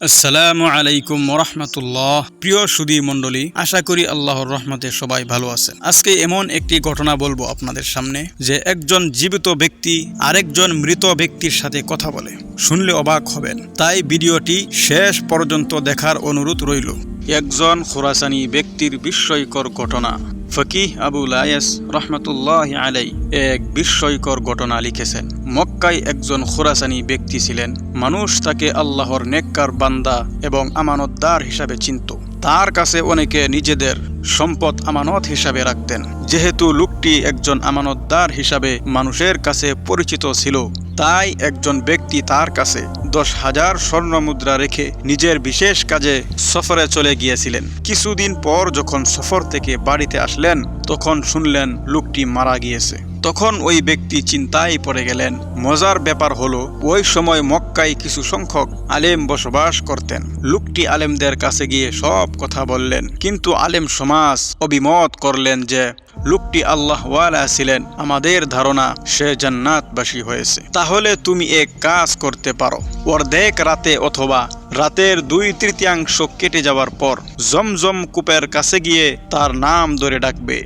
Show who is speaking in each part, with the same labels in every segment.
Speaker 1: আসসালামু আলাইকুম রহমতুল্লাহ প্রিয় সুদী মণ্ডলী, আশা করি আল্লাহর রহমতে সবাই ভালো আছেন। আজকে এমন একটি ঘটনা বলব আপনাদের সামনে, যে একজন জীবিত ব্যক্তি আরেকজন মৃত ব্যক্তির সাথে কথা বলে। শুনলে অবাক হবেন। তাই ভিডিওটি শেষ পর্যন্ত দেখার অনুরোধ রইল। একজন খোরাসানি ব্যক্তির বিস্ময়কর ঘটনা। ফকিহ আবু লায়েস রহমতুল্লাহ আলাই এক বিস্ময়কর ঘটনা লিখেছেন। মক্কায় একজন খোরাসানি ব্যক্তি ছিলেন। মানুষ তাকে আল্লাহর নেককার বান্দা এবং আমানতদার হিসাবে চিনত। তার কাছে অনেকে নিজেদের সম্পদ আমানত হিসাবে রাখতেন। যেহেতু লোকটি একজন আমানতদার হিসাবে মানুষের কাছে পরিচিত ছিল, তাই একজন ব্যক্তি তার কাছে দশ হাজার স্বর্ণ মুদ্রা রেখে নিজের বিশেষ কাজে সফরে চলে গিয়েছিলেন। কিছুদিন পর যখন সফর থেকে বাড়িতে আসলেন, তখন শুনলেন লোকটি মারা গিয়েছে। তখন ওই ব্যক্তি চিন্তায় পড়ে গেলেন। মজার ব্যাপার হলো, ওই সময় মক্কায় কিছু সংখ্যক আলেম বসবাস করতেন। লোকটি আলেমদের কাছে গিয়ে সব কথা বললেন। কিন্তু আলেম সমাজ অভিমত করলেন যে লোকটি আল্লাহ ওয়ালা ছিলেন, আমাদের ধারণা সে জান্নাতবাসী হয়েছে। তাহলে তুমি এক কাজ করতে পারো। অর্ধেক রাতে অথবা রাতের দুই তৃতীয়াংশ কেটে যাওয়ার পর জমজম কূপের কাছে গিয়ে তার নাম ধরে ডাকবে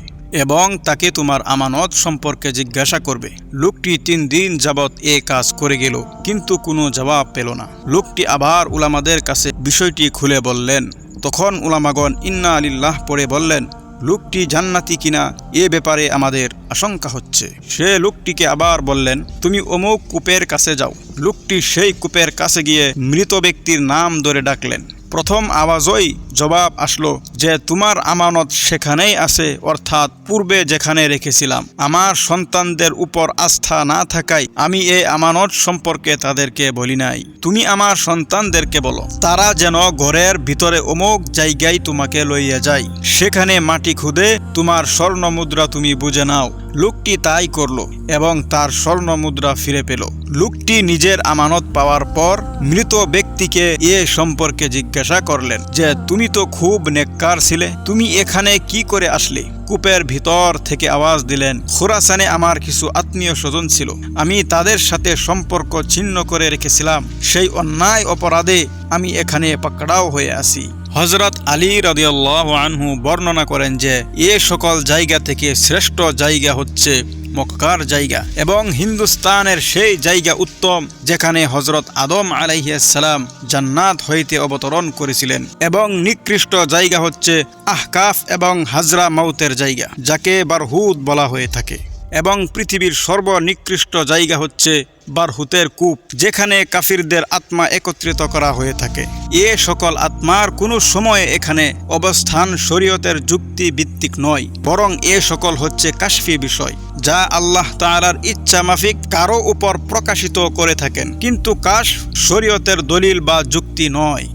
Speaker 1: এবং তাকে তোমার আমানত সম্পর্কে জিজ্ঞাসা করবে। লোকটি তিন দিন যাবৎ এ কাজ করে গেল, কিন্তু কোনো জবাব পেল না। লোকটি আবার উলামাদের কাছে বিষয়টি খুলে বললেন। তখন উলামাগণ, ইন্না আলিল্লাহ পড়ে বললেন লোকটি জান্নাতি কিনা এ ব্যাপারে আমাদের আশঙ্কা হচ্ছে। সে লোকটিকে আবার বললেন, তুমি অমুক কূপের কাছে যাও। লোকটি সেই কূপের কাছে গিয়ে মৃত ব্যক্তির নাম ধরে ডাকলেন। প্রথম আওয়াজই জবাব আসলো যে তোমার আমানত সেখানেই আছে, অর্থাৎ পূর্বে যেখানে রেখেছিলাম। আমার সন্তানদের উপর আস্থা না থাকায় আমি এ আমানত সম্পর্কে তাদেরকে বলি নাই। তুমি আমার সন্তানদেরকে বলো, তারা যেন ঘরের ভিতরে অমুক জায়গায় তোমাকে লইয়া যায়। সেখানে মাটি খুদে তোমার স্বর্ণ মুদ্রা তুমি বুঝে নাও। লোকটি তাই করল এবং তার স্বর্ণ মুদ্রা ফিরে পেল। লোকটি নিজের আমানত পাওয়ার পর মৃত ব্যক্তিকে এ সম্পর্কে জিজ্ঞাসা করলেন যে, তুমি তো খুব নেককার ছিলে, তুমি এখানে কি করে আসলে? কূপের ভিতর থেকে আওয়াজ দিলেন, খোরাসানে আমার কিছু আত্মীয় স্বজন ছিল, আমি তাদের সাথে সম্পর্ক ছিন্ন করে রেখেছিলাম, সেই অন্যায় অপরাধে আমি এখানে পাকড়াও হয়ে আসি হজরত আলী রদিয়াল্লাহ আনহু বর্ণনা করেন যে, এ সকল জায়গা থেকে শ্রেষ্ঠ জায়গা হচ্ছে মক্কার জায়গা এবং হিন্দুস্তানের সেই জায়গা উত্তম যেখানে হজরত আদম আলাইসালাম জান্নাত হইতে অবতরণ করেছিলেন এবং নিকৃষ্ট জায়গা হচ্ছে আহকাফ এবং হাজরা মাউতের জায়গা, যাকে বারহুদ বলা হয়ে থাকে। এবং পৃথিবীর সর্বনিকৃষ্ট জায়গা হচ্ছে বারহুতের কূপ, যেখানে কাফিরদের আত্মা একত্রিত করা হয়ে থাকে। এ সকল আত্মার কোনো সময়ে এখানে অবস্থান শরীয়তের যুক্তি ভিত্তিক নয়, বরং এ সকল হচ্ছে কাশফি বিষয়, যা আল্লাহ তাআলার ইচ্ছা মাফিক কারও উপর প্রকাশিত করে থাকেন। কিন্তু কাশ শরীয়তের দলিল বা যুক্তি নয়।